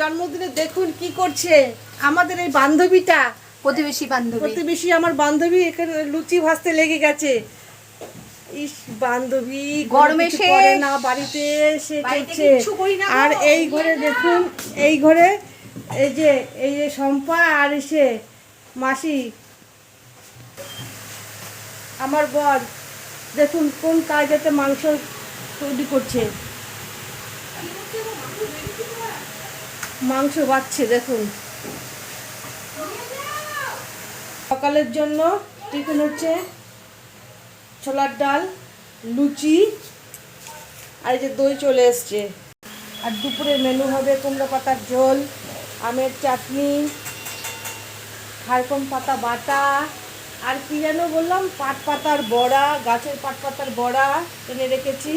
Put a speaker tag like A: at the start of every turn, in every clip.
A: জন্মদিনে দেখুন কি করছে আমাদের এই বান্ধবীটা।
B: প্রতিবেশী বান্ধবী।
A: প্রতিবেশী আমার বান্ধবী এখানে লুচি ভাজতে লেগে গেছে। ইস বান্ধবী
B: গরমে
A: না বাড়িতে সে করছে। আর এই ঘরে দেখুন এই ঘরে এই যে এই যে শম্পা আর এসে মাসি। আমার বর দেখুন কোন কাজেতে মাংস তৈরি করছে। মাংস বাচ্ছে দেখুন। সকালের জন্য টিফিন হচ্ছে ছোলার ডাল, লুচি, আর এই যে দই চলে এসছে। আর দুপুরে মেনু হবে কুমড়ো পাতার ঝোল, আমের চাটনি, খারকম পাতা বাটা, আর কি যেন বললাম, পাট পাতার বড়া, গাছের পাট পাতার বড়া এনে রেখেছি।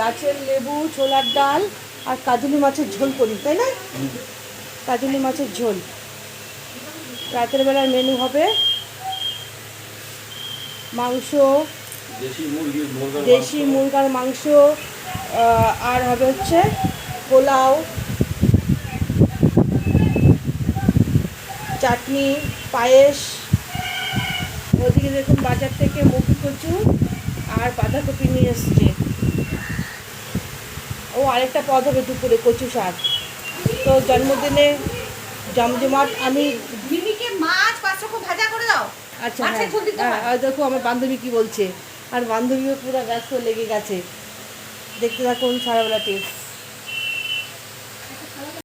A: গাছের লেবু, ছোলার ডাল আর কাজুলি মাছের ঝোল করি তাই না? কাজুলি মাছের ঝোল। রাতের বেলার মেনু হবে মাংস
C: দেশি মুরগার
A: মাংস। আর হবে হচ্ছে পোলাও চাটনি পায়েস। ওদিকে দেখুন বাজার থেকে মুখি কচু আর বাঁধাকপি নিয়ে এসছে। আরেকটা পদ হবে দুপুরে কচু শাক। তো জন্মদিনে জমজমাট আমি আচ্ছা হ্যাঁ। হ্যাঁ, দেখো আমার বান্ধবী কি বলছে আর বান্ধবীও পুরো ব্যস্ত লেগে গেছে। দেখতে থাকুন সারাবেলা টেস্ট